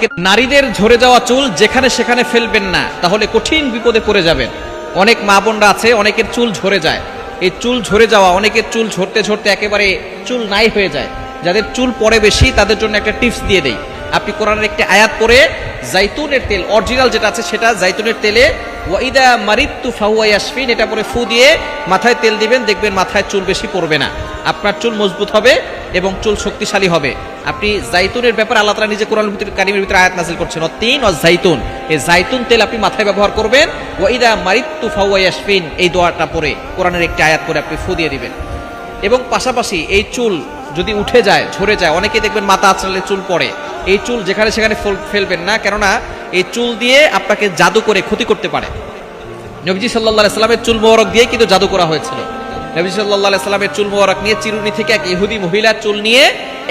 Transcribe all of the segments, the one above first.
নারীদের ঝরে যাওয়া চুল যেখানে সেখানে ফেলবেন না, তাহলে কঠিন বিপদে পড়ে যাবেন। অনেক মা বোনরা আছে, অনেকের চুল ঝরে যায়। এই চুল ঝরে যাওয়া, অনেকের চুল ঝরতে ঝরতে একেবারে চুল নাই হয়ে যায়। যাদের চুল পড়ে বেশি, তাদের জন্য একটা টিপস দিয়ে দেই। আপনি কোরআনের একটি আয়াত পরে জাইতুনের তেল অরিজিনাল যেটা আছে সেটা, জাইতুনের তেলে, ওয়াইদা মারিত্তু ফাহুয়া ইয়াসফিন এটা পরে ফু দিয়ে মাথায় তেল দিবেন, দেখবেন মাথায় চুল বেশি পড়বে না। আপনার চুল মজবুত হবে এবং চুল শক্তিশালী হবে। আপনি জাইতুনের ব্যাপারে আল্লাহ তাআলা নিজে কোরআন কারিমের ভিতরে আয়াত নাজিল করছেন। তিন ও জাইতুন। এই জাইতুন তেল আপনি মাথায় ব্যবহার করবেন। ওয়াইদা মারিত্তু ফাহুয়া ইয়াসফিন এই দোয়াটা পরে কোরআনের একটি আয়াত পরে আপনি ফু দিয়ে দিবেন। এবং পাশাপাশি এই চুল যদি উঠে যায়, ঝরে যায় অনেকে দেখবেন মাথা আঁচড়ালে চুল পড়ে। এই চুল যেখানে সেখানে ফেলবেন না। কেননা এই চুল দিয়ে আপনাকে জাদু করে ক্ষতি করতে পারে। নবীজি সাল্লাহ সাল্লামের চুল মোবারক দিয়ে কিন্তু জাদু করা হয়েছিল। নবীজি সাল্লাহ সাল্লামের চুল মোবারক নিয়ে চিরুনি থেকে এক ইহুদি মহিলার চুল নিয়ে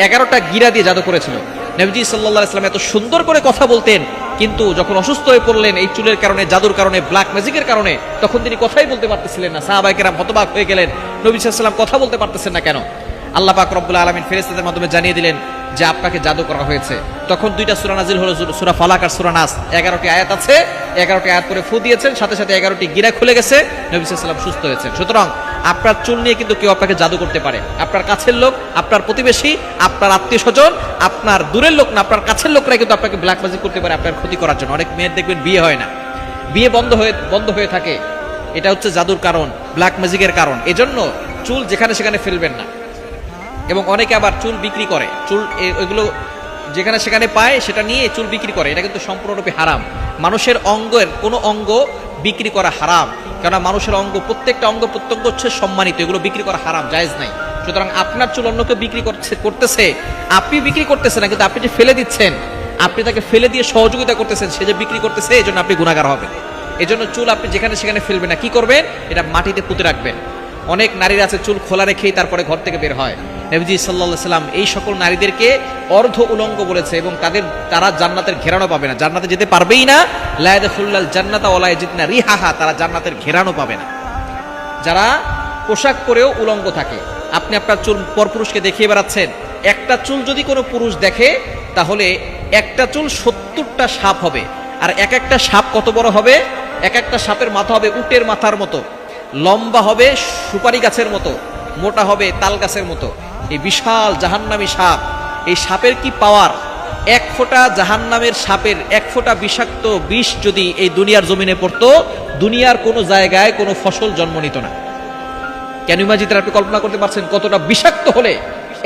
এগারোটা গিরা দিয়ে জাদু করেছিল। নবীজি সাল্লাহ সাল্লাম এত সুন্দর করে কথা বলতেন, কিন্তু যখন অসুস্থ হয়ে পড়লেন এই চুলের কারণে, জাদুর কারণে ব্ল্যাক ম্যাজিকের কারণে, তখন তিনি কথাই বলতে পারতেছিলেন না। সাহাবাইকেরাম হতবাক হয়ে গেলেন। নবী সাল্লাম কথা বলতে পারতেছেন না কেন? আল্লাহ পাক রব্বুল আলমিন ফেরেস্তাদের মাধ্যমে জানিয়ে দিলেন যে আপনাকে জাদু করা হয়েছে। তখন দুইটা সুরা নাজিল হলো, সুরা ফালাক আর সুরা নাস। এগারোটি আয়াত আছে, এগারোটি আয়াত করে ফু দিয়েছেন, সাথে সাথে এগারোটি গিরা খুলে গেছে। নবী সাল্লাম সুস্থ হয়েছেন। সুতরাং আপনার চুল নিয়ে কিন্তু কেউ আপনাকে জাদু করতে পারে। আপনার কাছের লোক, আপনার প্রতিবেশী, আপনার আত্মীয় স্বজন আপনার দূরের লোক না, আপনার কাছের লোকরা কিন্তু আপনাকে ব্ল্যাক ম্যাজিক করতে পারে আপনার ক্ষতি করার জন্য। অনেক মেয়ের দেখবেন বিয়ে হয় না। বিয়ে বন্ধ হয়ে বন্ধ হয়ে থাকে। এটা হচ্ছে জাদুর কারণ ব্ল্যাক ম্যাজিকের কারণ। এজন্য চুল যেখানে সেখানে ফেলবেন না। এবং অনেকে আবার চুল বিক্রি করে। চুল ওইগুলো যেখানে সেখানে পায়, সেটা নিয়ে চুল বিক্রি করে। এটা কিন্তু সম্পূর্ণরূপে হারাম। মানুষের অঙ্গের কোনো অঙ্গ বিক্রি করা হারাম। কেননা মানুষের অঙ্গ, প্রত্যেকটা অঙ্গ প্রত্যঙ্গ হচ্ছে সম্মানিত, এগুলো বিক্রি করা হারাম, জায়েজ নাই। সুতরাং আপনার চুল অন্যকে বিক্রি করছে, করতেছে, আপনি বিক্রি করতেছেন না, কিন্তু আপনি যে ফেলে দিচ্ছেন, আপনি তাকে ফেলে দিয়ে সহযোগিতা করতেছেন, সে যে বিক্রি করতেছে, এই জন্য আপনি গুণাগার হবেন। এই জন্য চুল আপনি যেখানে সেখানে ফেলবেন না। কি করবেন? এটা মাটিতে পুঁতে রাখবেন। অনেক নারীর আছে, চুল খোলা রেখেই তারপরে ঘর থেকে বের হয়। নবীজি সাল্লাহ সাল্লাম এই সকল নারীদেরকে অর্ধ উলঙ্গ বলেছে এবং তাদের, তারা জান্নাতের ঘেরানো পাবে না। জান্নাতে যেতে পারবেই না। লায়দুল্লাল জান্নাতা ওলায় জিতনা রিহাহা, তারা জান্নাতের ঘেরানো পাবে না। যারা পোশাক পরেও উলঙ্গ থাকে, আপনি আপনার চুল পরপুরুষকে দেখিয়ে বেড়াচ্ছেন, একটা চুল যদি কোনো পুরুষ দেখে, তাহলে একটা চুল সত্তরটা সাপ হবে। আর এক একটা সাপ কত বড় হবে? এক একটা সাপের মাথা হবে উটের মাথার মতো। লম্বা হবে সুপারি গাছের মতো, মোটা হবে তাল গাছের মতো। এই বিশাল জাহান্নামী সাপ, এই সাপের কি পাওয়ার? এক ফোঁটা জাহান্নামের সাপের এক ফোঁটা বিষাক্ত বিষ যদি এই দুনিয়ার জমিনে পড়তো, দুনিয়ার কোনো জায়গায় কোনো ফসল জন্ম নিত না। কেন ইমাজিদের আপনি কল্পনা করতে পারছেন কতটা বিষাক্ত হলে?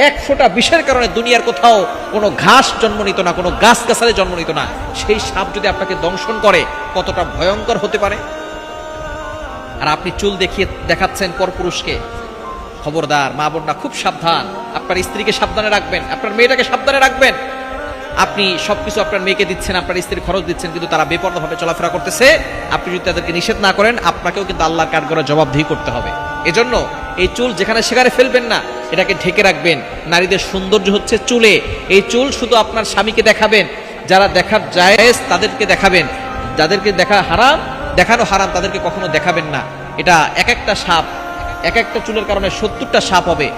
এক ফোঁটা বিষের কারণে দুনিয়ার কোথাও কোনো ঘাস জন্ম নিত না, কোনো গাছ গাছালে জন্ম নিত না। সেই সাপ যদি আপনাকে দংশন করে, কতটা ভয়ঙ্কর হতে পারে? আর আপনি চুল দেখিয়ে দেখাচ্ছেন পরপুরুষকে খবরদার, মা বোনরা খুব সাবধান। আপনার স্ত্রীকে সাবধানে রাখবেন, আপনার মেয়েটাকে সাবধানে রাখবেন। আপনি সবকিছু আপনার মেয়েকে দিচ্ছেন, আপনার স্ত্রীর খরচ দিচ্ছেন, কিন্তু তারা বেপরোয়া ভাবে চলাফেরা করতেছে। আপনি যদি তাদেরকে নিষেধ না করেন, আপনাকেও কিন্তু আল্লাহর কাঠ করে জবাবদিহি করতে হবে। এজন্য এই চুল যেখানে সেখানে ফেলবেন না, এটাকে ঢেকে রাখবেন। নারীদের সৌন্দর্য হচ্ছে চুলে। এই চুল শুধু আপনার স্বামীকে দেখাবেন। যারা দেখার জায়েজ তাদেরকে দেখাবেন। যাদেরকে দেখা হারাম, দেখানো হারাম তাদেরকে কখনো দেখাবেন না। এটা এক একটা সাপ এক একটা চুলের কারণে সত্তরটা সাপ হবে।